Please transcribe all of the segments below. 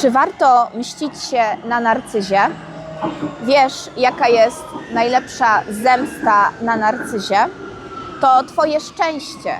Czy warto mścić się na narcyzie? Wiesz, jaka jest najlepsza zemsta na narcyzie? To Twoje szczęście,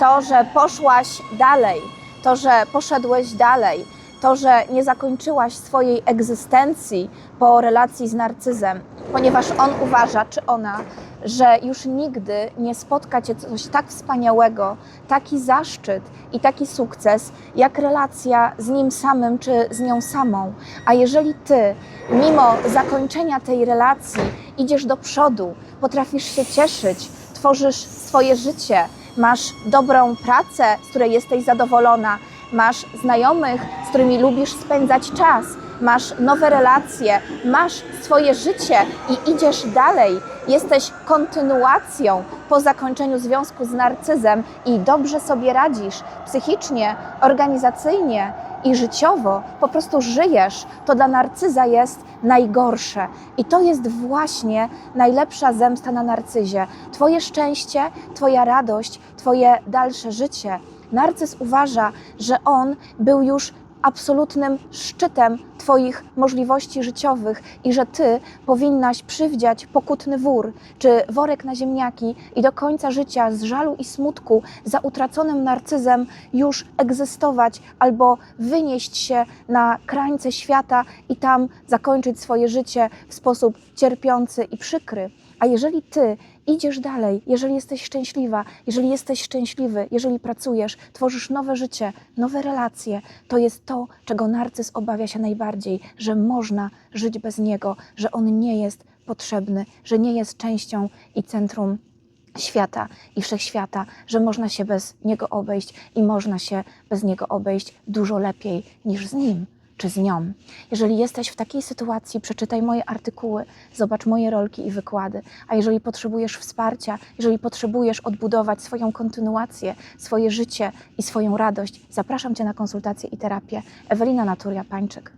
to, że poszłaś dalej, to, że poszedłeś dalej, to, że nie zakończyłaś swojej egzystencji po relacji z narcyzem, ponieważ on uważa, czy ona, że już nigdy nie spotka cię coś tak wspaniałego, taki zaszczyt i taki sukces, jak relacja z nim samym czy z nią samą. A jeżeli ty, mimo zakończenia tej relacji, idziesz do przodu, potrafisz się cieszyć, tworzysz swoje życie, masz dobrą pracę, z której jesteś zadowolona, masz znajomych, z którymi lubisz spędzać czas, masz nowe relacje, masz swoje życie i idziesz dalej. Jesteś kontynuacją po zakończeniu związku z narcyzem i dobrze sobie radzisz psychicznie, organizacyjnie i życiowo, po prostu żyjesz, to dla narcyza jest najgorsze. I to jest właśnie najlepsza zemsta na narcyzie. Twoje szczęście, Twoja radość, Twoje dalsze życie. Narcyz uważa, że on był już absolutnym szczytem Twoich możliwości życiowych i że Ty powinnaś przywdziać pokutny wór czy worek na ziemniaki i do końca życia z żalu i smutku za utraconym narcyzem już egzystować albo wynieść się na krańce świata i tam zakończyć swoje życie w sposób cierpiący i przykry. A jeżeli Ty idziesz dalej, jeżeli jesteś szczęśliwa, jeżeli jesteś szczęśliwy, jeżeli pracujesz, tworzysz nowe życie, nowe relacje, to jest to, czego narcyz obawia się najbardziej, że można żyć bez niego, że on nie jest potrzebny, że nie jest częścią i centrum świata i wszechświata, że można się bez niego obejść i można się bez niego obejść dużo lepiej niż z nim czy z nią. Jeżeli jesteś w takiej sytuacji, przeczytaj moje artykuły, zobacz moje rolki i wykłady. A jeżeli potrzebujesz wsparcia, jeżeli potrzebujesz odbudować swoją kontynuację, swoje życie i swoją radość, zapraszam Cię na konsultację i terapię. Ewelina Naturia Pańczyk.